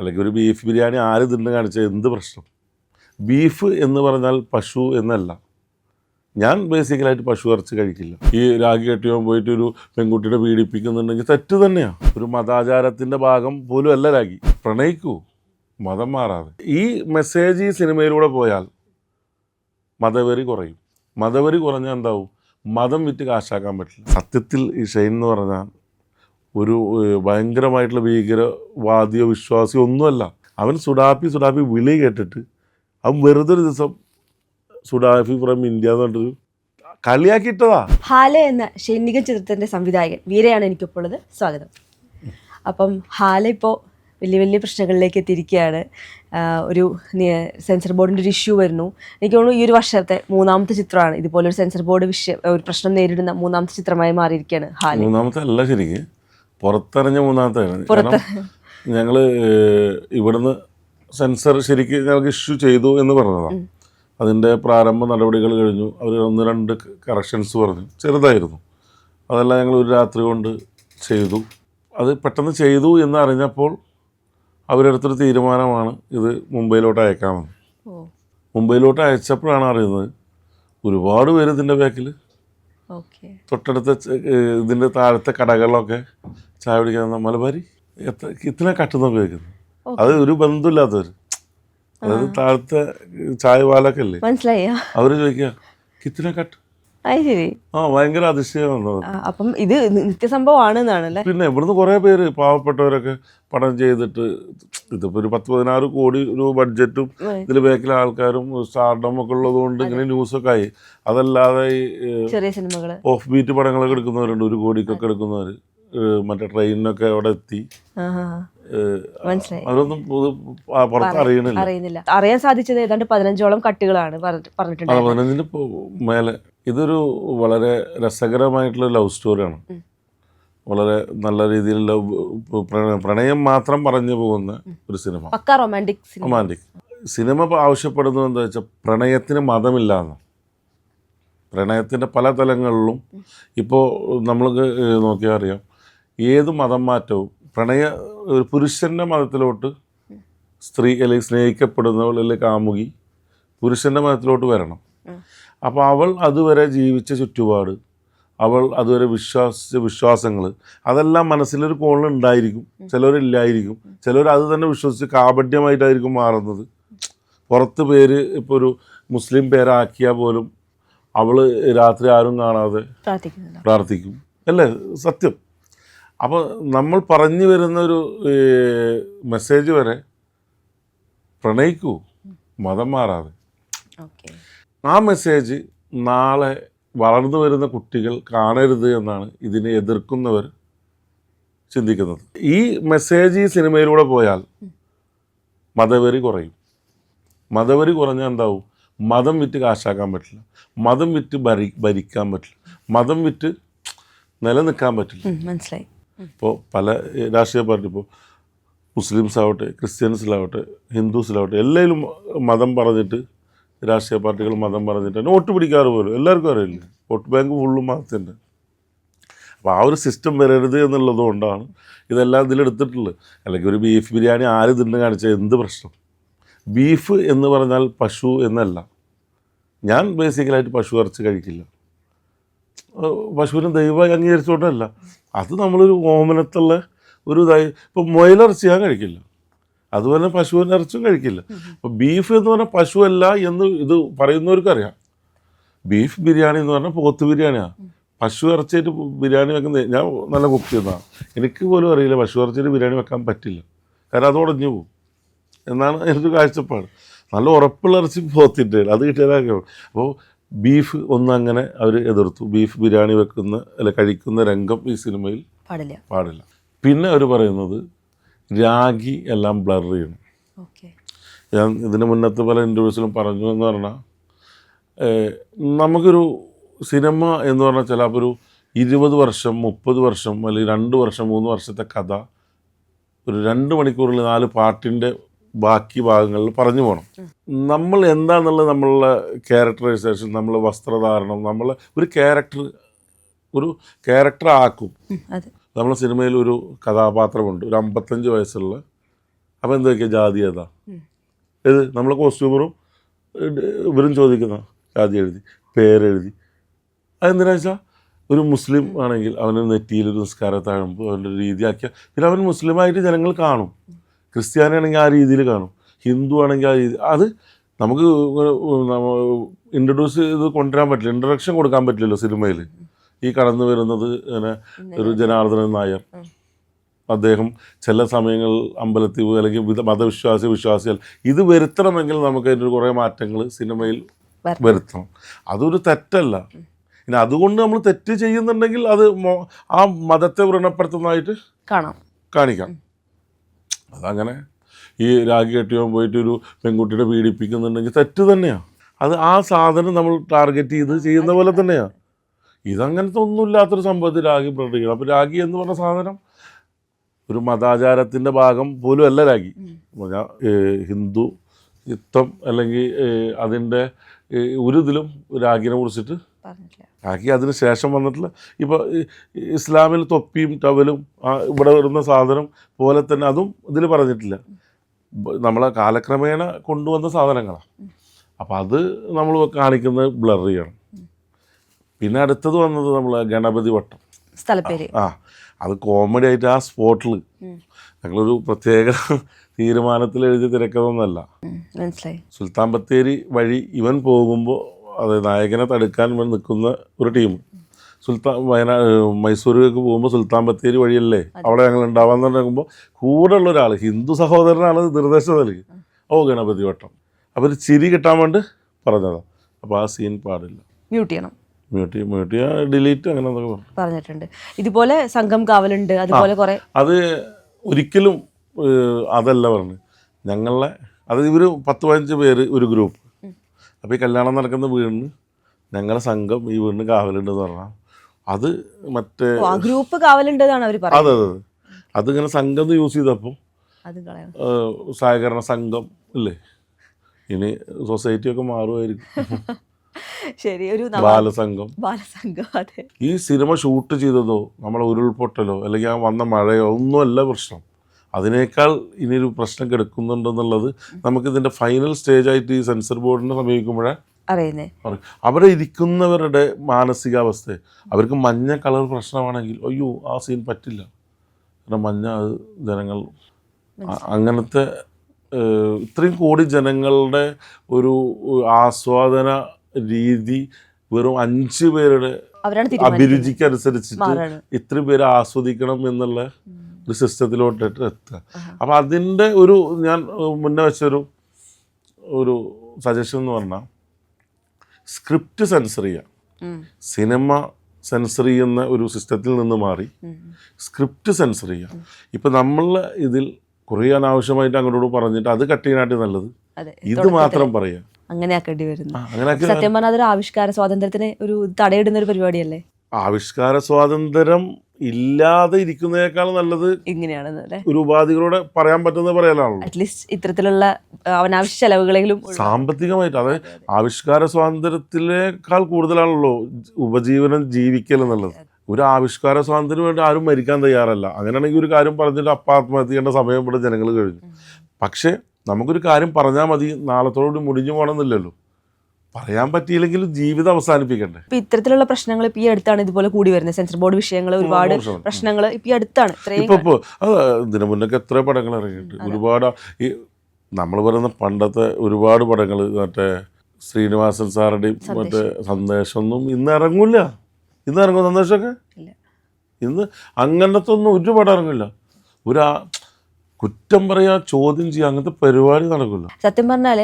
അല്ലെങ്കിൽ ഒരു ബീഫ് ബിരിയാണി ആര് തിന്നു കാണിച്ചാൽ എന്ത് പ്രശ്നം? ബീഫ് എന്ന് പറഞ്ഞാൽ പശു എന്നല്ല. ഞാൻ ബേസിക്കലായിട്ട് പശു ഇറച്ചി കഴിക്കില്ല. ഈ രാഗി കെട്ടിയോ പോയിട്ട് ഒരു പെൺകുട്ടിയുടെ പീഡിപ്പിക്കുന്നുണ്ടെങ്കിൽ തെറ്റ് തന്നെയാണ് ഒരു മതാചാരത്തിന്റെ ഭാഗം പോലും അല്ല രാഗി. പ്രണയിക്കൂ. മതം മാറാതെ. ഈ മെസ്സേജ് ഈ സിനിമയിലൂടെ പോയാൽ മതവെറി കുറയും. മതവെറി കുറഞ്ഞാൽ എന്താവും? മതം വിറ്റ് കാശാക്കാൻ പറ്റില്ല. സത്യത്തിൽ ഈ ഷെയ്ൻ എന്ന് പറഞ്ഞാൽ ഒരു ഭയങ്കരമായിട്ടുള്ള ഭീകരവാദിയോ വിശ്വാസിയോ ഒന്നുമല്ല. അവൻ സുഡാഫി സുഡാഫി വിളി കേട്ടിട്ട് അവൻ വെറുതെ ഒരു ദിവസം സുഡാഫി ഫ്രം ഇന്ത്യ എന്ന് പറഞ്ഞൊരു കളിയാക്കിയിട്ടതാ. ഹാല എന്ന ഷൈനിക ചിത്രത്തിന്റെ സംവിധായകൻ വീരയാണ് എനിക്കിപ്പോൾ ഉള്ളത് സ്വാഗതം. അപ്പം ഹാല ഇപ്പോൾ വലിയ വലിയ പ്രശ്നങ്ങളിലേക്ക് എത്തിയിരിക്കുകയാണ്. ഒരു സെൻസർ ബോർഡിന്റെ ഒരു ഇഷ്യൂ വരുന്നു. എനിക്ക് തോന്നുന്നു ഈ ഒരു വർഷത്തെ മൂന്നാമത്തെ ചിത്രമാണ്. ഇതുപോലെ ഒരു സെൻസർ ബോർഡ് വിഷയം ഒരു പ്രശ്നം നേരിടുന്ന മൂന്നാമത്തെ ചിത്രമായി മാറിയിരിക്കുകയാണ് ഹാല. മൂന്നാമത്തെ അല്ല ശരിക്ക്. പുറത്തിറങ്ങിയ മൂന്നാമത്തെ ഞങ്ങൾ ഞങ്ങൾ ഇവിടുന്ന് സെൻസർ ശരിക്ക് ഞങ്ങൾക്ക് ഇഷ്യൂ ചെയ്തു എന്ന് പറഞ്ഞതാണ്. അതിന്റെ പ്രാരംഭ നടപടികൾ കഴിഞ്ഞു. അവർ ഒന്ന് രണ്ട് കറക്ഷൻസ് പറഞ്ഞു. ചെറുതായിരുന്നു. അതെല്ലാം ഞങ്ങൾ ഒരു രാത്രി കൊണ്ട് ചെയ്തു. അത് പെട്ടെന്ന് ചെയ്തു എന്ന് അറിഞ്ഞപ്പോൾ അവരെടുത്തൊരു തീരുമാനമാണ് ഇത് മുംബൈയിലോട്ട് അയക്കാമെന്ന്. മുംബൈയിലോട്ട് അയച്ചപ്പോഴാണ് അറിയുന്നത് ഒരുപാട് പേര് ഇതിന്റെ ബാക്കിൽ തൊട്ടടുത്ത ഇതിന്റെ ഇതിന്റെ താഴത്തെ കടകളിലൊക്കെ ചായ കുടിക്കാൻ മലബാരി എത്ര ഇത്ര കട്ടുന്ന കഴിക്കുന്നു അത് ഒരു ബന്ധമില്ലാത്തവർ അതായത് താഴത്തെ ചായ പാലൊക്കെ അല്ലേ മനസ്സിലായി. അവർ ചോദിക്കുക കിത്തിനെ കട്ട്. ആ ഭയങ്കര അതിശയം വന്നത് അപ്പം ഇത് നിത്യസംഭവമാണ് എന്നാണല്ലേ പിന്നെ ഇവിടുന്ന് കുറെ പേര് പാവപ്പെട്ടവരൊക്കെ പണം ചെയ്തിട്ട് ഇതിപ്പോ ഒരു പത്ത് പതിനാറ് കോടി രൂപ ബഡ്ജറ്റും ഇതിൽ ബാക്കിലെ ആൾക്കാരും സ്റ്റാർഡം ഒക്കെ ഉള്ളതുകൊണ്ട് ഇങ്ങനെ ന്യൂസൊക്കെ ആയി അതല്ലാതെ ചെറിയ ഓഫ് ബീറ്റ് പടങ്ങളൊക്കെ എടുക്കുന്നവരുണ്ട് ഒരു കോടിക്കൊക്കെ എടുക്കുന്നവർ മറ്റേ ട്രെയിനിനൊക്കെ അവിടെ എത്തി. അതൊന്നും അറിയുന്നില്ല. അറിയാൻ സാധിച്ചത് ഏതാണ്ട് പതിനഞ്ചോളം കട്ടുകളാണ് പറഞ്ഞിട്ടുണ്ട് പതിനഞ്ചിന് മേലെ. ഇതൊരു വളരെ രസകരമായിട്ടുള്ള ലവ് സ്റ്റോറിയാണ്. വളരെ നല്ല രീതിയിൽ ലവ് പ്രണയം മാത്രം പറഞ്ഞു പോകുന്ന ഒരു cinema. Romantic cinema. Romantic. Cinema ആവശ്യപ്പെടുന്നത് എന്താ വെച്ചാൽ പ്രണയത്തിന് മതമില്ലാന്ന് പ്രണയത്തിന്റെ പല തലങ്ങളിലും ഇപ്പോൾ നമ്മൾക്ക് നോക്കിയാൽ അറിയാം. ഏത് മതം മാറ്റവും പ്രണയ ഒരു പുരുഷന്റെ മതത്തിലോട്ട് സ്ത്രീ അല്ലെങ്കിൽ സ്നേഹിക്കപ്പെടുന്നവൾ അല്ലെങ്കിൽ കാമുകി പുരുഷന്റെ മതത്തിലോട്ട് വരണം. അപ്പോൾ അവൾ അതുവരെ ജീവിച്ച ചുറ്റുപാട് അവൾ അതുവരെ വിശ്വാസിച്ച വിശ്വാസങ്ങൾ അതെല്ലാം മനസ്സിലൊരു കോണിൽ ഉണ്ടായിരിക്കും. ചിലവരില്ലായിരിക്കും ചിലവർ അത് തന്നെ വിശ്വസിച്ച് കാപഡ്യമായിട്ടായിരിക്കും മാറുന്നത്. പുറത്ത് പേര് ഇപ്പോൾ ഒരു മുസ്ലിം പേരാക്കിയാൽ പോലും അവൾ രാത്രി ആരും കാണാതെ പ്രാർത്ഥിക്കും. അല്ലേ? സത്യം. അപ്പോൾ നമ്മൾ പറഞ്ഞു വരുന്ന ഒരു മെസ്സേജ് വരെ പ്രണയിക്കൂ മതം മാറാതെ. ആ മെസ്സേജ് നാളെ വളർന്നു വരുന്ന കുട്ടികൾ കാണരുത് എന്നാണ് ഇതിനെ എതിർക്കുന്നവർ ചിന്തിക്കുന്നത്. ഈ മെസ്സേജ് ഈ സിനിമയിലൂടെ പോയാൽ മതവരി കുറയും. മതവരി കുറഞ്ഞാൽ എന്താവും? മതം വിറ്റ് കാശാക്കാൻ പറ്റില്ല. മതം വിറ്റ് ഭരി ഭരിക്കാൻ പറ്റില്ല. മതം വിറ്റ് നിലനിൽക്കാൻ പറ്റില്ല. മനസ്സിലായി. ഇപ്പോൾ പല രാഷ്ട്രീയ പാർട്ടി ഇപ്പോൾ മുസ്ലിംസാവട്ടെ ക്രിസ്ത്യൻസിലാവട്ടെ ഹിന്ദുസിലാവട്ടെ എല്ലാവരും മതം പറഞ്ഞിട്ട് രാഷ്ട്രീയ പാർട്ടികൾ മതം പറഞ്ഞിട്ട് തന്നെ വോട്ട് പിടിക്കാറ് പോലും എല്ലാവർക്കും അറിയില്ല? വോട്ട് ബാങ്ക് ഫുള്ളും മതത്തിന്റെ. അപ്പോൾ ആ ഒരു സിസ്റ്റം വരരുത് എന്നുള്ളതുകൊണ്ടാണ് ഇതെല്ലാം ഇതിലെടുത്തിട്ടുള്ളത് അല്ലെങ്കിൽ ഒരു ബീഫ് ബിരിയാണി ആര് തിന്ന് കാണിച്ചാൽ എന്ത് പ്രശ്നം? ബീഫ് എന്ന് പറഞ്ഞാൽ പശു എന്നല്ല. ഞാൻ ബേസിക്കലായിട്ട് പശു ഇറച്ചി കഴിക്കില്ല. പശുവിനെ ദൈവമായി അംഗീകരിച്ചുകൊണ്ടല്ല. അത് നമ്മളൊരു ഓമനത്തുള്ള ഒരു ഇതായി. ഇപ്പോൾ മുയലിറച്ചി ഞാൻ കഴിക്കില്ല. അതുപോലെ പശുവിന്റെ ഇറച്ചും കഴിക്കില്ല. അപ്പോൾ ബീഫ് എന്ന് പറഞ്ഞാൽ പശുവല്ല എന്ന് ഇത് പറയുന്നവർക്കറിയാം. ബീഫ് ബിരിയാണി എന്ന് പറഞ്ഞാൽ പോത്ത് ബിരിയാണിയാണ് പശു ഇറച്ചിയിട്ട് ബിരിയാണി വെക്കുന്ന ഞാൻ നല്ല കുക്ക് ചെയ്യുന്നതാണ്. എനിക്ക് പോലും അറിയില്ല പശു ഇറച്ചിയിട്ട് ബിരിയാണി വെക്കാൻ പറ്റില്ല. കാരണം അത് ഉടഞ്ഞു പോകും. എന്നാണ് എന്റെ കാഴ്ചപ്പാട്. നല്ല ഉറപ്പുള്ള ഇറച്ചി പോത്തിന്റെ അത് കിട്ടിയതൊക്കെ അപ്പോൾ ബീഫ് ഒന്നങ്ങനെ അവർ എതിർത്തു. ബീഫ് ബിരിയാണി വെക്കുന്ന അല്ല കഴിക്കുന്ന രംഗം ഈ സിനിമയിൽ പാടില്ല. പാടില്ല. പിന്നെ അവർ പറയുന്നത് രാഗി എല്ലാം ബ്ലർ ചെയ്യണം. ഞാൻ ഇതിന് മുന്നത്തെ പല ഇന്റർവ്യൂസിലും പറഞ്ഞു എന്ന് പറഞ്ഞാൽ നമുക്കൊരു സിനിമ എന്ന് പറഞ്ഞാൽ ചിലപ്പോൾ ഒരു ഇരുപത് വർഷം മുപ്പത് വർഷം അല്ലെങ്കിൽ രണ്ട് വർഷം മൂന്ന് വർഷത്തെ കഥ ഒരു രണ്ട് മണിക്കൂറിൽ നാല് പാട്ടിന്റെ ബാക്കി ഭാഗങ്ങളിൽ പറഞ്ഞു പോകണം നമ്മൾ എന്താണെന്നുള്ളത് നമ്മളുടെ ക്യാരക്ടറൈസേഷൻ നമ്മൾ വസ്ത്രധാരണം നമ്മൾ ഒരു ക്യാരക്ടർ ഒരു ക്യാരക്ടർ ആക്കും. നമ്മളെ സിനിമയിൽ ഒരു കഥാപാത്രമുണ്ട് ഒരു അമ്പത്തഞ്ച് വയസ്സുള്ള. അപ്പോൾ എന്തൊക്കെയാണ് ജാതി ഏതാ? ഏത്? നമ്മൾ കോസ്റ്റ്യൂമറും ഇവരും ചോദിക്കുന്ന ജാതി എഴുതി പേരെഴുതി അതെന്തിനാ വെച്ചാൽ ഒരു മുസ്ലിം ആണെങ്കിൽ അവന് നെറ്റിയിൽ ഒരു നിസ്കാര താഴമ്പ് അവന്റെ രീതിയാക്കിയ പിന്നെ അവൻ മുസ്ലിമായിട്ട് ജനങ്ങൾ കാണും. ക്രിസ്ത്യാനി ആണെങ്കിൽ ആ രീതിയിൽ കാണും. ഹിന്ദു ആണെങ്കിൽ ആ രീതി അത് നമുക്ക് ഇൻട്രൊഡ്യൂസ് ചെയ്ത് കൊണ്ടുവരാൻ പറ്റില്ല. ഇൻട്രഡക്ഷൻ കൊടുക്കാൻ പറ്റില്ലല്ലോ സിനിമയിൽ ഈ കടന്നു വരുന്നത് ഇങ്ങനെ ഒരു ജനാർദ്ദനൻ നായർ. അദ്ദേഹം ചില സമയങ്ങളിൽ അമ്പലത്തിൽ അല്ലെങ്കിൽ മതവിശ്വാസി വിശ്വാസികൾ ഇത് വരുത്തണമെങ്കിൽ നമുക്ക് അതിന്റെ കുറേ മാറ്റങ്ങൾ സിനിമയിൽ. വരുത്തണം. അതൊരു തെറ്റല്ല. പിന്നെ അതുകൊണ്ട് നമ്മൾ തെറ്റ് ചെയ്യുന്നുണ്ടെങ്കിൽ അത് ആ മതത്തെ വ്രണപ്പെടുത്തുന്നതായിട്ട് കാണാം. കാണിക്കാം. അതങ്ങനെ ഈ രാഗി കെട്ടിയവൻ പോയിട്ട് ഒരു പെൺകുട്ടിയുടെ പീഡിപ്പിക്കുന്നുണ്ടെങ്കിൽ തെറ്റ് തന്നെയാണ് അത് ആ സാധനം നമ്മൾ ടാർഗറ്റ് ചെയ്ത് ചെയ്യുന്ന പോലെ തന്നെയാണ് ഇതങ്ങനത്തെ ഒന്നുമില്ലാത്തൊരു സംഭവത്തിൽ രാഗി പ്രകടിക്കണം അപ്പോൾ രാഗി എന്ന് പറഞ്ഞ സാധനം ഒരു മതാചാരത്തിന്റെ ഭാഗം പോലും അല്ല രാഗി പറഞ്ഞാൽ ഹിന്ദു യുദ്ധം അല്ലെങ്കിൽ അതിന്റെ ഒരു ഇതിലും രാഗിനെ കുറിച്ചിട്ട് പറഞ്ഞിട്ടില്ല. ആക്കി അതിന് ശേഷം വന്നിട്ടുള്ള ഇപ്പോൾ ഇസ്ലാമിൽ തൊപ്പിയും ടവലും ഇവിടെ വരുന്ന സാധനം പോലെ തന്നെ അതും ഇതിൽ പറഞ്ഞിട്ടില്ല. നമ്മളെ കാലക്രമേണ കൊണ്ടുവന്ന സാധനങ്ങളാണ് അപ്പോൾ അത് നമ്മൾ കാണിക്കുന്നത് ബ്ലർ ചെയ്യണം. പിന്നെ അടുത്തത് വന്നത് നമ്മൾ ഗണപതി വട്ടം. സ്ഥലപ്പേര്. ആ അത് കോമഡി ആയിട്ട് ആ സ്പോട്ടിൽ ഞങ്ങളൊരു പ്രത്യേക തീരുമാനത്തിൽ എഴുതി തിരക്കഥൊന്നുമല്ല മനസ്സിലായി. സുൽത്താൻ ബത്തേരി വഴി ഇവൻ പോകുമ്പോൾ അത് നായകനെ തടുക്കാൻ നിൽക്കുന്ന ഒരു ടീം. സുൽത്താൻ വയനാട് മൈസൂരിലേക്ക് പോകുമ്പോൾ സുൽത്താൻ ബത്തേരി വഴിയല്ലേ? അവിടെ ഞങ്ങൾ ഉണ്ടാവാന്ന് കൂടെ ഉള്ള ഒരാൾ ഹിന്ദു സഹോദരനാണ് നിർദ്ദേശം നൽകി ഓ ഗണപതി വട്ടം. അപ്പോൾ ഒരു ചിരി കിട്ടാൻ വേണ്ടി പറഞ്ഞതാണ് അപ്പോൾ ആ സീൻ പാടില്ല. മ്യൂട്ട് ചെയ്യണം. മ്യൂട്ട് മ്യൂട്ട് ഡിലീറ്റ് അങ്ങനെ എന്തൊക്കെ പറഞ്ഞു. പറഞ്ഞിട്ടുണ്ട്. ഇതുപോലെ സംഘം കാവലുണ്ട് അതുപോലെ കുറെ അത് ഒരിക്കലും അതല്ല പറഞ്ഞു. ഞങ്ങളെ അത് ഇവർ പത്ത് പതിനഞ്ച് പേര് ഒരു ഗ്രൂപ്പ്. അപ്പോൾ ഈ കല്യാണം നടക്കുന്ന വീടിന് ഞങ്ങളുടെ സംഘം ഈ വീടിന് കാവലുണ്ടെന്ന് പറഞ്ഞാൽ അത് മറ്റേ ഗ്രൂപ്പ് കാവലുണ്ട് എന്നാണ് അവർ പറഞ്ഞത് അതെ അതെ അതെ. അതിങ്ങനെ സംഘം എന്ന് യൂസ് ചെയ്തപ്പോൾ സഹകരണ സംഘം ഇല്ലേ? ഇനി സൊസൈറ്റി ഒക്കെ മാറുമായിരിക്കും. ശരി ഒരു ബാലസംഘം. ബാലസംഘം അതെ. ഈ സിനിമ ഷൂട്ട് ചെയ്തതോ നമ്മളെ ഉരുൾപൊട്ടലോ അല്ലെങ്കിൽ ആ വന്ന മഴയോ ഒന്നുമല്ല പ്രശ്നം. അതിനേക്കാൾ ഇനിയൊരു പ്രശ്നം കിടക്കുന്നുണ്ടെന്നുള്ളത് നമുക്കിതിന്റെ ഫൈനൽ സ്റ്റേജ് ആയിട്ട് ഈ സെൻസർ ബോർഡിനെ സമീപിക്കുമ്പോഴേ അറിയുന്നേ. പറയും അവിടെ ഇരിക്കുന്നവരുടെ മാനസികാവസ്ഥ. അവർക്ക് മഞ്ഞ കളർ പ്രശ്നമാണെങ്കിൽ അയ്യോ ആ സീൻ പറ്റില്ല. കാരണം മഞ്ഞ അത് ജനങ്ങൾ അങ്ങനത്തെ ഇത്രയും കോടി ജനങ്ങളുടെ ഒരു ആസ്വാദന രീതി വെറും അഞ്ച് പേരുടെ അഭിരുചിക്കനുസരിച്ചിട്ട് ഇത്രയും പേര് ആസ്വദിക്കണം എന്നുള്ള ഒരു സിസ്റ്റത്തിലോട്ടിട്ട് എത്തുക. അപ്പം അതിന്റെ ഒരു ഞാൻ മുന്നേ വെച്ചൊരു ഒരു സജഷൻ എന്ന് പറഞ്ഞാൽ സ്ക്രിപ്റ്റ് സെൻസർ ചെയ്യുക സിനിമ സെൻസർ ചെയ്യുന്ന ഒരു സിസ്റ്റത്തിൽ നിന്ന് മാറി സ്ക്രിപ്റ്റ് സെൻസർ ചെയ്യുക ഇപ്പം നമ്മൾ ഇതിൽ കുറേ അനാവശ്യമായിട്ട് അങ്ങോട്ടോട് പറഞ്ഞിട്ട് അത് കട്ട് ചെയ്യാനായിട്ട് നല്ലത്. ഇത് മാത്രം പറയുക അങ്ങനെ ആക്കേണ്ടി വരുന്നു സത്യം പറഞ്ഞാൽ അതൊരു ആവിഷ്കാര സ്വാതന്ത്ര്യത്തിന് ഒരു തടയിടുന്ന ഒരു പരിപാടിയല്ലേ? ആവിഷ്കാര സ്വാതന്ത്ര്യം ഇല്ലാതെ ഇരിക്കുന്നതിനേക്കാൾ നല്ലത് ഇങ്ങനെയാണെന്നല്ലേ? ഒരു ഉപാധികളോടെ പറയാൻ പറ്റുന്നത് പറയാനാണല്ലോ. അറ്റ്ലീസ്റ്റ് ഇത്തരത്തിലുള്ള അവനാവശ്യ അനാവശ്യ ചെലവുകളെങ്കിലും സാമ്പത്തികമായിട്ട് അതായത് ആവിഷ്കാര സ്വാതന്ത്ര്യത്തിലേക്കാൾ കൂടുതലാണല്ലോ ഉപജീവനം ജീവിക്കൽ എന്നുള്ളത്. ഒരു ആവിഷ്കാര സ്വാതന്ത്ര്യം വേണ്ടി ആരും മരിക്കാൻ തയ്യാറല്ല. അങ്ങനെയാണെങ്കിൽ ഒരു കാര്യം പറഞ്ഞിട്ട് അപ്പം ആത്മഹത്യ ചെയ്യേണ്ട സമയം ഇവിടെ ജനങ്ങൾ കഴിഞ്ഞു. പക്ഷേ നമുക്കൊരു കാര്യം പറഞ്ഞാൽ മതി. നാളത്തോടുകൂടി മുടിഞ്ഞു പോകണമെന്നില്ലല്ലോ. പറയാൻ പറ്റിയില്ലെങ്കിലും ജീവിതം അവസാനിപ്പിക്കണ്ടേ? ഇപ്പൊ ഇത്തരത്തിലുള്ള പ്രശ്നങ്ങൾ ഇപ്പൊ ഈ അടുത്താണ് ഇതുപോലെ കൂടി വരുന്നത്. സെൻസർ ബോർഡ് വിഷയങ്ങൾ ഒരുപാട്. പ്രശ്നങ്ങൾ ഇപ്പൊ ഈ അടുത്താണ്. ഇപ്പൊ ഇതിനു മുന്നൊക്കെ എത്ര പടങ്ങൾ ഇറങ്ങിയിട്ട് ഒരുപാട് ഈ നമ്മൾ പറയുന്ന പണ്ടത്തെ ഒരുപാട് പടങ്ങൾ മറ്റേ ശ്രീനിവാസൻ സാറുടെയും മറ്റേ സന്ദേശമൊന്നും ഇന്ന് ഇറങ്ങൂല ഇന്ന് ഇറങ്ങും സന്ദേശമൊക്കെ. ഇന്ന് അങ്ങനത്തെ ഒന്നും ഒരു പടം ഇറങ്ങില്ല. ഒരു കുറ്റം പറയാ ചോദ്യം ചെയ്യുക അങ്ങനത്തെ പരിപാടി നടക്കില്ല. സത്യം പറഞ്ഞാൽ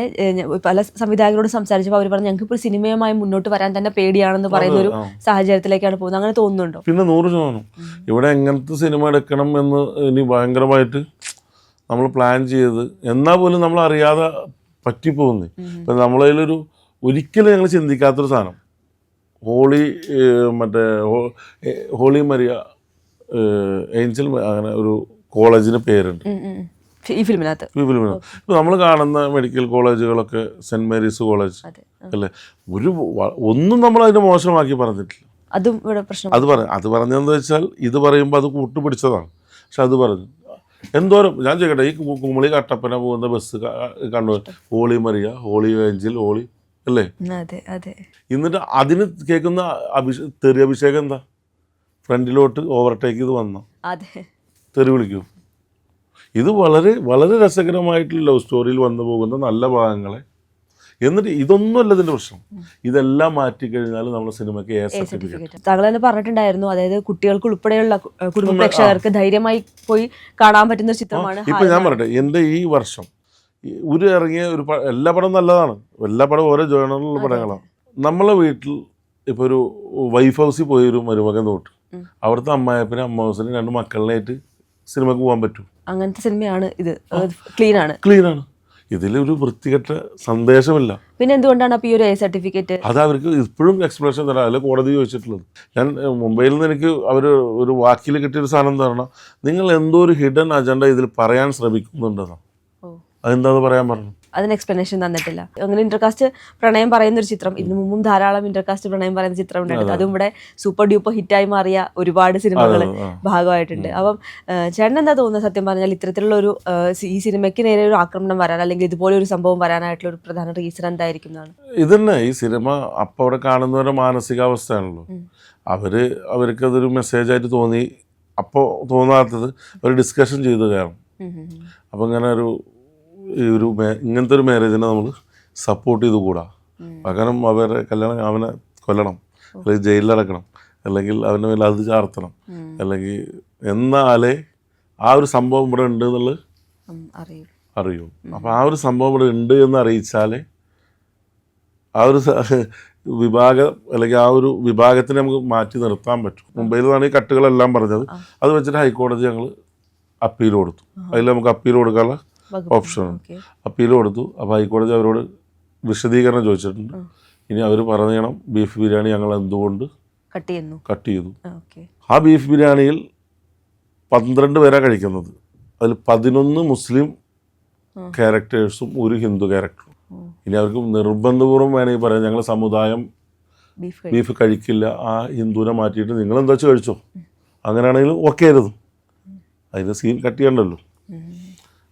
പല സംവിധായകരോട് സംസാരിച്ചപ്പോൾ അവർ പറഞ്ഞു ഞങ്ങൾക്ക് ഇപ്പോൾ സിനിമയുമായി മുന്നോട്ട് വരാൻ തന്നെ പേടിയാണെന്ന് പറയുന്ന ഒരു. സാഹചര്യത്തിലേക്കാണ് പോകുന്നത്. അങ്ങനെ തോന്നുന്നുണ്ടോ? പിന്നെ നൂറ് ശതമാനം. ഇവിടെ എങ്ങനത്തെ സിനിമ എടുക്കണം എന്ന് ഇനി ഭയങ്കരമായിട്ട് നമ്മൾ പ്ലാൻ ചെയ്ത് എന്നാൽ പോലും നമ്മൾ അറിയാതെ പറ്റിപ്പോകുന്നേ. ഇപ്പം നമ്മളതിലൊരു ഒരിക്കലും ഞങ്ങൾ ചിന്തിക്കാത്തൊരു സാധനം. ഹോളി മറ്റേ ഹോളി മരിയ ഏഞ്ചൽ അങ്ങനെ ഒരു കോളേജിന് പേരുണ്ട്. ഈ ഫിലിമിനകത്ത്. ഈ ഫിലിമിന്. നമ്മൾ കാണുന്ന മെഡിക്കൽ കോളേജുകളൊക്കെ സെന്റ് മേരീസ് കോളേജ് അല്ലെ? ഒരു ഒന്നും നമ്മൾ അതിനെ മോശമാക്കി പറഞ്ഞിട്ടില്ല. അതും ഇവിടെ പ്രശ്നം. അത് പറഞ്ഞു അത് പറഞ്ഞതെന്ന് വെച്ചാൽ ഇത് പറയുമ്പോൾ അത് കൂട്ടുപിടിച്ചതാണ്. പക്ഷെ അത് പറഞ്ഞു. എന്തോരം ഞാൻ ചോദിക്കട്ടെ ഈ കുമളി കട്ടപ്പന പോകുന്ന ബസ് കണ്ടു Kannur. Holy Mariya holy angel holy അല്ലേ? എന്നിട്ട് അതിന് കേൾക്കുന്ന അഭിഷേ തെറി അഭിഷേകം എന്താ? ഫ്രണ്ടിലോട്ട് ഓവർടേക്ക് ചെയ്ത് വന്നോ? തെറി വിളിക്കും. ഇത് വളരെ വളരെ രസകരമായിട്ടുള്ള ലവ് സ്റ്റോറിയിൽ വന്നു പോകുന്ന നല്ല ഭാഗങ്ങളെ. എന്നിട്ട് ഇതൊന്നുമല്ല ഇതിന്റെ പ്രശ്നം. ഇതെല്ലാം മാറ്റിക്കഴിഞ്ഞാൽ നമ്മുടെ സിനിമയ്ക്ക് എ സർട്ടിഫിക്കറ്റ് സർട്ടിഫിക്കറ്റ് താങ്കൾ തന്നെ പറഞ്ഞിട്ടുണ്ടായിരുന്നു. അതായത് കുട്ടികൾക്ക് ഉൾപ്പെടെയുള്ള കുടുംബ പ്രേക്ഷകർക്ക് ധൈര്യമായി പോയി കാണാൻ പറ്റുന്ന ചിത്രമാണ് ഇപ്പൊ ഞാൻ പറയട്ടെ. എന്റെ ഈ വർഷം ഒരു ഇറങ്ങിയ ഒരു എല്ലാ പടം നല്ലതാണ്. എല്ലാ പടം ഓരോ ജേണലുള്ള പടങ്ങളാണ്. നമ്മളെ വീട്ടിൽ ഇപ്പൊ ഒരു വൈഫ് ഹൗസിൽ പോയി ഒരു മരുമകൻ തോട്ട്. അവിടുത്തെ അമ്മായപ്പനും ഹൗസിനും രണ്ട് മക്കളിനായിട്ട് സിനിമക്ക് പോകാൻ പറ്റും. അങ്ങനത്തെ സിനിമയാണ് ഇത്. ക്ലീൻ ആണ് ക്ലീൻ ആണ് ഇതിലൊരു വൃത്തികെട്ട സന്ദേശമില്ല. പിന്നെ എന്തുകൊണ്ടാണ് അപ്പൊ ഈ ഒരു എ സർട്ടിഫിക്കറ്റ് അത് അവർക്ക് ഇപ്പോഴും എക്സ്പ്ലനേഷൻ തരാം. അതിൽ കോടതി ചോദിച്ചിട്ടുള്ളത്. ഞാൻ മുംബൈയിൽ നിന്ന് എനിക്ക് അവർ ഒരു വാക്കിൽ കിട്ടിയൊരു സാധനം തരണം നിങ്ങൾ എന്തോ ഒരു ഹിഡൻ അജണ്ട ഇതിൽ പറയാൻ ശ്രമിക്കുന്നുണ്ടെന്നാണ് ഓ. അതെന്താന്ന് പറയാൻ പറഞ്ഞു അതിന് എക്സ്പ്ലനേഷൻ തന്നിട്ടില്ല. അങ്ങനെ ഇന്റർകാസ്റ്റ് പ്രണയം പറയുന്ന ഒരു ചിത്രം ഇതിനു മുമ്പും ധാരാളം ഇന്റർകാസ്റ്റ് പ്രണയം പറയുന്ന ചിത്രം ഉണ്ടായിരുന്നു അതും. ഇവിടെ സൂപ്പർ ഡ്യൂപ്പർ ഹിറ്റായി മാറിയ ഒരുപാട് സിനിമകൾ ഭാഗമായിട്ടുണ്ട്. അപ്പം ചേട്ടൻ എന്താ തോന്നുന്നത് സത്യം പറഞ്ഞാൽ ഇത്തരത്തിലുള്ള ഒരു ഈ സിനിമയ്ക്ക് നേരെ ഒരു ആക്രമണം വരാൻ അല്ലെങ്കിൽ ഇതുപോലെ ഒരു സംഭവം വരാനായിട്ടുള്ള ഒരു പ്രധാന റീസൺ എന്തായിരിക്കും എന്നാണ് ഇതന്നെ ഈ സിനിമ അപ്പൊ അവിടെ കാണുന്നവരുടെ മാനസികാവസ്ഥയാണല്ലോ. അവർ മെസ്സേജ് ആയിട്ട് തോന്നി. അപ്പോൾ തോന്നാത്തത് ഒരു ഡിസ്കഷൻ ചെയ്തു കാരണം. അപ്പോൾ ഇങ്ങനെ ഒരു ഈ ഒരു ഇങ്ങനത്തെ ഒരു മാരേജിനെ നമ്മൾ സപ്പോർട്ട് ചെയ്ത് കൂടാ. പകരം അവരെ കല്യാണം അവനെ കൊല്ലണം അല്ലെങ്കിൽ ജയിലിലടക്കണം അല്ലെങ്കിൽ അവന്റെ മേലെ അത് ചാർത്തണം അല്ലെങ്കിൽ എന്നാലേ ആ ഒരു സംഭവം ഇവിടെ ഉണ്ട് എന്നുള്ളത് അറിയും. അപ്പോൾ ആ ഒരു സംഭവം ഇവിടെ ഉണ്ട് എന്ന് അറിയിച്ചാലേ ആ ഒരു വിഭാഗം അല്ലെങ്കിൽ ആ ഒരു വിഭാഗത്തിനെ നമുക്ക് മാറ്റി നിർത്താൻ പറ്റും. മുംബൈയിൽ നിന്നാണ് ഈ കട്ടുകളെല്ലാം പറഞ്ഞത്. അത് വെച്ചിട്ട് ഹൈക്കോടതി ഞങ്ങൾ അപ്പീൽ കൊടുത്തു. അതിൽ നമുക്ക് അപ്പീൽ കൊടുക്കാനുള്ള ഓപ്ഷൻ അപ്പീൽ കൊടുത്തു. അപ്പോൾ ഹൈക്കോടതി അവരോട് വിശദീകരണം ചോദിച്ചിട്ടുണ്ട്. ഇനി അവർ പറഞ്ഞണം ബീഫ് ബിരിയാണി ഞങ്ങൾ എന്തുകൊണ്ട് കട്ട് ചെയ്യുന്നു. കട്ട് ചെയ്തു. ആ ബീഫ് ബിരിയാണിയിൽ പന്ത്രണ്ട് പേരാണ് കഴിക്കുന്നത്. അതിൽ പതിനൊന്ന് മുസ്ലിം ക്യാരക്ടേഴ്സും ഒരു ഹിന്ദു ക്യാരക്ടറും. ഇനി അവർക്ക് നിർബന്ധപൂർവം വേണമെങ്കിൽ പറയാം ഞങ്ങൾ സമുദായം ബീഫ് ബീഫ് കഴിക്കില്ല. ആ ഹിന്ദുവിനെ മാറ്റിയിട്ട് നിങ്ങൾ എന്താ വെച്ച് കഴിച്ചോ? അങ്ങനെയാണെങ്കിലും ഓക്കെ ആയിരുന്നു. അതിന് സീൻ കട്ട് ചെയ്യണ്ടല്ലോ.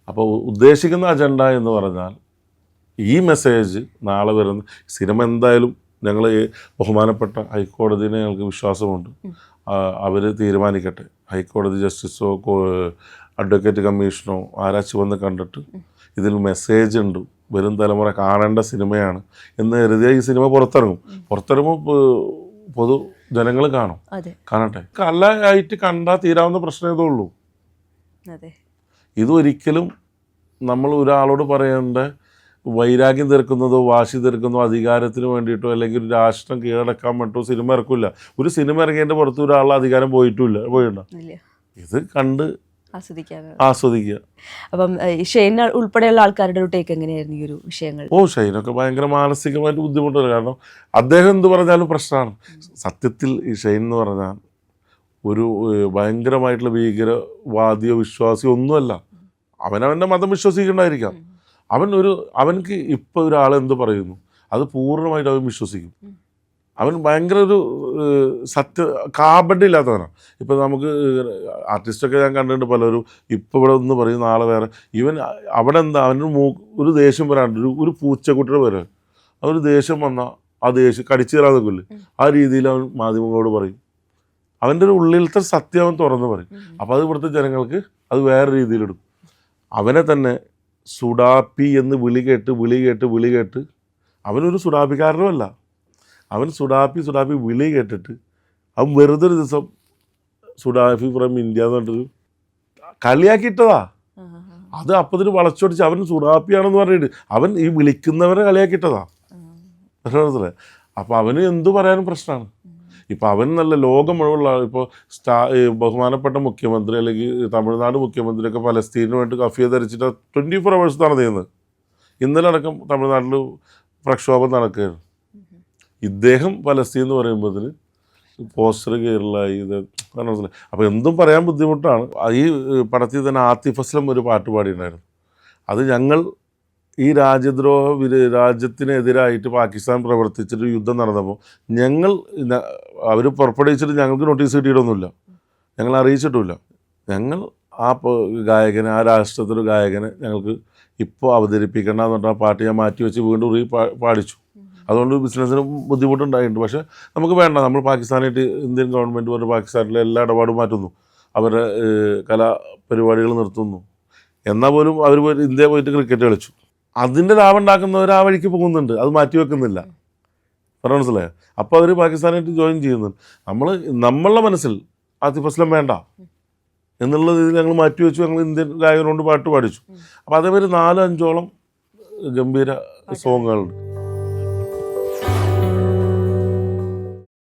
അപ്പോൾ ഉദ്ദേശിക്കുന്ന അജണ്ട എന്ന് പറഞ്ഞാൽ ഈ മെസ്സേജ് നാളെ വരുന്ന സിനിമ എന്തായാലും ഞങ്ങൾ ബഹുമാനപ്പെട്ട ഹൈക്കോടതിനെ ഞങ്ങൾക്ക് വിശ്വാസമുണ്ട്. അവർ തീരുമാനിക്കട്ടെ. ഹൈക്കോടതി ജസ്റ്റിസോ അഡ്വക്കേറ്റ് കമ്മീഷനോ ആരാ വന്ന് കണ്ടിട്ട് ഇതിൽ മെസ്സേജ് ഉണ്ട്. വരും തലമുറ കാണേണ്ട സിനിമയാണ് എന്ന് കരുതിയ ഈ സിനിമ പുറത്തിറങ്ങും. പുറത്തിറങ്ങും പൊതു ജനങ്ങൾ കാണും. കാണട്ടെ. കലായിട്ട് കണ്ടാൽ തീരാവുന്ന പ്രശ്നം ഇതേ ഉള്ളൂ അതെ. ഇതൊരിക്കലും നമ്മൾ ഒരാളോട് പറയേണ്ട വൈരാഗ്യം തീർക്കുന്നതോ വാശി തീർക്കുന്നതോ അധികാരത്തിന് വേണ്ടിയിട്ടോ അല്ലെങ്കിൽ ഒരു രാഷ്ട്രം കീഴടക്കാൻ വേണ്ടിട്ടോ സിനിമ ഇറക്കില്ല ഒരു സിനിമ ഇറങ്ങിയതിന്റെ പുറത്ത് ഒരാളുടെ അധികാരം പോയിട്ടില്ല പോയിണ്ട? ഇത് കണ്ട് ആസ്വദിക്കുക. അപ്പം ഉൾപ്പെടെയുള്ള ആൾക്കാരുടെ ഒരു ടേക്ക് എങ്ങനെയായിരുന്നു ഈ ഒരു വിഷയങ്ങൾ? ഓ ഷൈനൊക്കെ ഭയങ്കര മാനസികമായിട്ട് ബുദ്ധിമുട്ടാണ് കാരണം അദ്ദേഹം എന്ത് പറഞ്ഞാലും പ്രശ്നമാണ്. സത്യത്തിൽ ഈ ഷൈൻ എന്ന് പറഞ്ഞാൽ ഒരു ഭയങ്കരമായിട്ടുള്ള ഭീകരവാദിയോ വിശ്വാസിയോ ഒന്നുമല്ല. അവനവന്റെ മതം വിശ്വസിക്കേണ്ടായിരിക്കാം അവൻ ഒരു അവനക്ക് ഇപ്പോൾ ഒരാൾ എന്ത് പറയുന്നു? അത് പൂർണമായിട്ട് അവൻ വിശ്വസിക്കും. അവൻ ഭയങ്കര ഒരു സത്യ ഇല്ലാത്തവനാണ് ഇപ്പം നമുക്ക് ആർട്ടിസ്റ്റൊക്കെ ഞാൻ കണ്ടിട്ടുണ്ട് പലരും. ഇപ്പോൾ ഇവിടെ ഒന്ന് പറയും നാളെ വേറെ. ഇവൻ അവിടെ എന്താ അവനൊരു മൂ ഒരു ദേഷ്യം വരാണ്ട്. ഒരു ഒരു പൂച്ചക്കുട്ടിയുടെ വരാൻ ആ ദേഷ്യം വന്നാൽ ആ ദേഷ്യം കടിച്ചു തരാൻ നിൽക്കില്ലേ? ആ രീതിയിൽ അവൻ മാധ്യമങ്ങളോട് പറയും. അവന്റെ ഒരു ഉള്ളിലത്തെ സത്യം അവൻ തുറന്നു പറയും. അപ്പോൾ അത് ഇവിടുത്തെ ജനങ്ങൾക്ക് അത് വേറെ രീതിയിലെടുക്കും അവനെ തന്നെ സുഡാപ്പി എന്ന് വിളി കേട്ട് വിളി കേട്ട് വിളി കേട്ട് അവനൊരു സുഡാപ്പിക്കാരനുമല്ല. അവൻ സുഡാപ്പി സുഡാപ്പി വിളി കേട്ടിട്ട് അവൻ വെറുതെ ഒരു ദിവസം സുഡാഫി ഫ്രം ഇന്ത്യ എന്ന് പറഞ്ഞിട്ടൊരു കളിയാക്കിയിട്ടതാ. അത് അപ്പത്തിന് വളച്ചൊടിച്ച് അവൻ സുഡാപ്പിയാണെന്ന് പറഞ്ഞിട്ട് അവൻ ഈ വിളിക്കുന്നവരെ കളിയാക്കിയിട്ടതാ. മനസ്സിലായി? അപ്പോൾ അവന് എന്തു പറയാനും പ്രശ്നമാണ്? ഇപ്പം അവൻ നല്ല ലോകം മുഴുവനുള്ള ഇപ്പോൾ സ്റ്റാ ബഹുമാനപ്പെട്ട മുഖ്യമന്ത്രി അല്ലെങ്കിൽ തമിഴ്നാട് മുഖ്യമന്ത്രിയൊക്കെ പലസ്തീനു വേണ്ടി കഫിയ ധരിച്ചിട്ട് ട്വന്റി ഫോർ അവേഴ്സ് നടന്നിരുന്നത് ഇന്നലെ അടക്കം തമിഴ്നാട്ടിൽ പ്രക്ഷോഭം നടക്കുകയാണ്. ഇദ്ദേഹം പലസ്തീൻ എന്ന് പറയുമ്പോഴത്തിന് പോസ്റ്റർ കയറലായി ഇത് മനസ്സിലായി അപ്പോൾ എന്തും പറയാൻ ബുദ്ധിമുട്ടാണ്. ഈ പടത്തിൽ തന്നെ ആത്തിഫ് അസ്ലം ഒരു പാട്ട് പാടിയിട്ടുണ്ടായിരുന്നു. അത് ഞങ്ങൾ ഈ രാജ്യദ്രോഹ വിര രാജ്യത്തിനെതിരായിട്ട് പാകിസ്ഥാൻ പ്രവർത്തിച്ചിട്ട് യുദ്ധം നടന്നപ്പോൾ ഞങ്ങൾ അവർ പുറപ്പെടുവിച്ചിട്ട് ഞങ്ങൾക്ക് നോട്ടീസ് കിട്ടിയിട്ടൊന്നുമില്ല. ഞങ്ങൾ അറിയിച്ചിട്ടുമില്ല. ഞങ്ങൾ ആ ഗായകനെ ആ രാഷ്ട്രത്തിലെ ഗായകനെ ഞങ്ങൾക്ക് ഇപ്പോൾ അവതരിപ്പിക്കണം എന്ന് പറഞ്ഞാൽ പാട്ട് ഞാൻ മാറ്റി വെച്ച് വീണ്ടും റീ പാടിച്ചു. അതുകൊണ്ട് ബിസിനസ്സിന് ബുദ്ധിമുട്ടുണ്ടായിട്ടുണ്ട്. പക്ഷേ നമുക്ക് വേണ്ട. നമ്മൾ പാകിസ്ഥാനായിട്ട് ഇന്ത്യൻ ഗവൺമെന്റ് പറഞ്ഞ് പാകിസ്ഥാനിലെ എല്ലാ ഇടപാടും മാറ്റുന്നു. അവരുടെ കലാപരിപാടികൾ നിർത്തുന്നു. എന്നാൽ പോലും അവർ ഇന്ത്യ പോയിട്ട് ക്രിക്കറ്റ് കളിച്ചു. അതിന്റെ ലാഭം ഉണ്ടാക്കുന്നവർ ആ വഴിക്ക് പോകുന്നുണ്ട്. അത് മാറ്റി വെക്കുന്നില്ല. പറഞ്ഞ മനസ്സിലായോ? അപ്പോൾ അവർ പാകിസ്ഥാനായിട്ട് ജോയിൻ ചെയ്യുന്നുണ്ട്. നമ്മൾ നമ്മളുടെ മനസ്സിൽ ആദ്യ അസ്ലം വേണ്ട. എന്നുള്ള രീതിയിൽ ഞങ്ങൾ മാറ്റി വെച്ചു. ഞങ്ങൾ ഇന്ത്യൻ ഗായകനോട് പാട്ട് പാടിച്ചു. അപ്പോൾ അതേപോലെ നാലോ അഞ്ചോളം ഗംഭീര സോങ്ങുകളുണ്ട്.